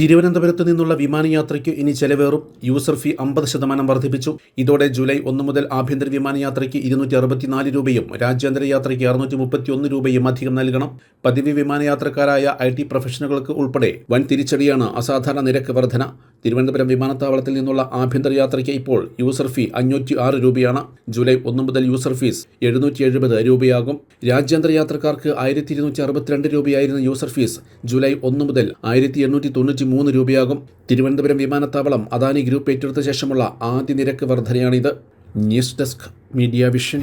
തിരുവനന്തപുരത്ത് നിന്നുള്ള വിമാനയാത്രയ്ക്ക് ഇനി ചെലവേറും. യൂസർ ഫീ അമ്പത് ശതമാനം വർദ്ധിപ്പിച്ചു. ഇതോടെ ജൂലൈ ഒന്ന് മുതൽ ആഭ്യന്തര വിമാനയാത്രയ്ക്ക് ഇരുന്നൂറ്റി അറുപത്തിനാല് രൂപയും രാജ്യാന്തര യാത്രയ്ക്ക് അറുന്നൂറ്റി മുപ്പത്തിയൊന്ന് രൂപയും അധികം നൽകണം. പതിവ് വിമാനയാത്രക്കാരായ ഐ ടി പ്രൊഫഷണലുകൾക്ക് ഉൾപ്പെടെ വൻ തിരിച്ചടിയാണ് അസാധാരണ നിരക്ക് വർധന. തിരുവനന്തപുരം വിമാനത്താവളത്തിൽ നിന്നുള്ള ആഭ്യന്തര യാത്രയ്ക്ക് ഇപ്പോൾ യൂസർ ഫീ അഞ്ഞൂറ്റി ആറ് രൂപയാണ്. ജൂലൈ ഒന്ന് മുതൽ യൂസർ ഫീസ് എഴുന്നൂറ്റി എഴുപത് രൂപയാകും. രാജ്യാന്തര യാത്രക്കാർക്ക് ആയിരത്തി ഇരുന്നൂറ്റി അറുപത്തിരണ്ട് രൂപയായിരുന്ന യൂസർ ഫീസ് ജൂലൈ ഒന്ന് മുതൽ ആയിരത്തി എണ്ണൂറ്റി തൊണ്ണൂറ്റി മൂന്ന് രൂപയാകും. തിരുവനന്തപുരം വിമാനത്താവളം അദാനി ഗ്രൂപ്പ് ഏറ്റെടുത്ത ശേഷമുള്ള ആദ്യ നിരക്ക് വർധനയാണിത്. News desk media vision.